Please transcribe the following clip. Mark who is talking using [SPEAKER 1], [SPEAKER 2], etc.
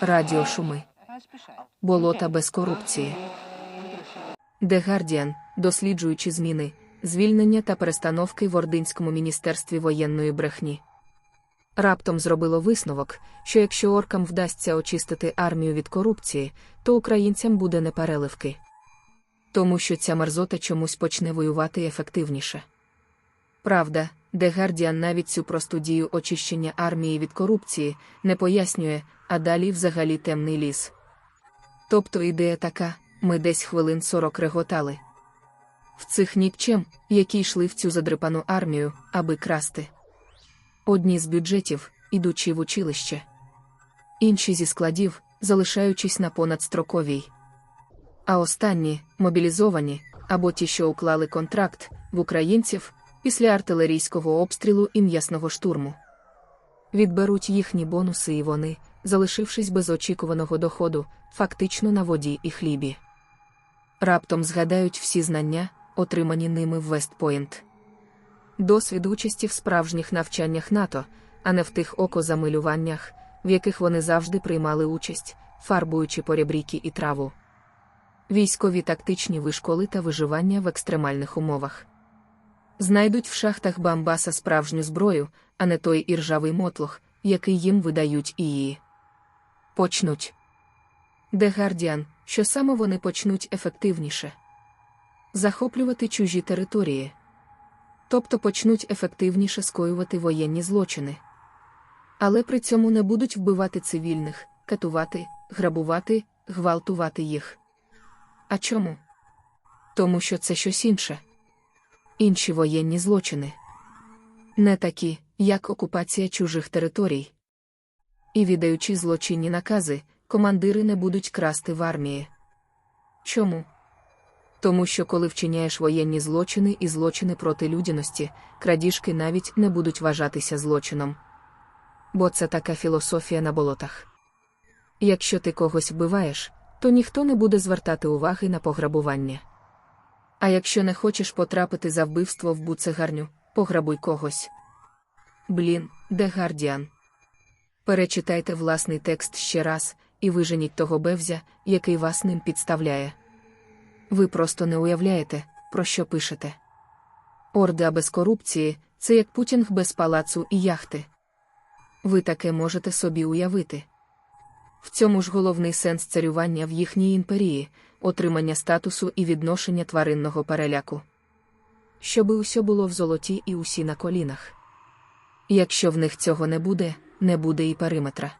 [SPEAKER 1] радіошуми, болота без корупції. The Guardian, досліджуючи зміни, звільнення та перестановки в Ординському міністерстві воєнної брехні. Раптом зробило висновок, що якщо оркам вдасться очистити армію від корупції, то українцям буде непереливки. Тому що ця мерзота чомусь почне воювати ефективніше. Правда, де Гардіан навіть цю просту дію очищення армії від корупції не пояснює, а далі взагалі темний ліс. Тобто ідея така, ми десь хвилин сорок реготали. В цих нікчем, які йшли в цю задрипану армію, аби красти. Одні з бюджетів, ідучи в училище. Інші зі складів, залишаючись на понадстроковій. А останні мобілізовані, або ті, що уклали контракт в українців після артилерійського обстрілу і м'ясного штурму. Відберуть їхні бонуси, і вони, залишившись без очікуваного доходу, фактично на воді і хлібі. Раптом згадають всі знання, отримані ними в Вестпойнт. Досвід участі в справжніх навчаннях НАТО, а не в тих окозамилюваннях, в яких вони завжди приймали участь, фарбуючи порябріки і траву. Військові тактичні вишколи та виживання в екстремальних умовах. Знайдуть в шахтах Бамбаса справжню зброю, а не той іржавий мотлох, який їм видають і. Почнуть. Де Гардіан, що саме вони почнуть ефективніше захоплювати чужі території. Тобто почнуть ефективніше скоювати воєнні злочини. Але при цьому не будуть вбивати цивільних, катувати, грабувати, гвалтувати їх. А чому? Тому що це щось інше. Інші воєнні злочини. Не такі, як окупація чужих територій. І віддаючи злочинні накази, командири не будуть красти в армії. Чому? Тому що коли вчиняєш воєнні злочини і злочини проти людяності, крадіжки навіть не будуть вважатися злочином. Бо це така філософія на болотах. Якщо ти когось вбиваєш, то ніхто не буде звертати уваги на пограбування. А якщо не хочеш потрапити за вбивство в буцегарню, пограбуй когось. Блін, де Гардіан. Перечитайте власний текст ще раз і виженіть того бевзя, який вас ним підставляє. Ви просто не уявляєте, про що пишете. Орда без корупції це як путінг без палацу і яхти. Ви таке можете собі уявити. В цьому ж головний сенс царювання в їхній імперії, отримання статусу і відношення тваринного переляку. Щоби усе було в золоті і усі на колінах. Якщо в них цього не буде, не буде і периметра.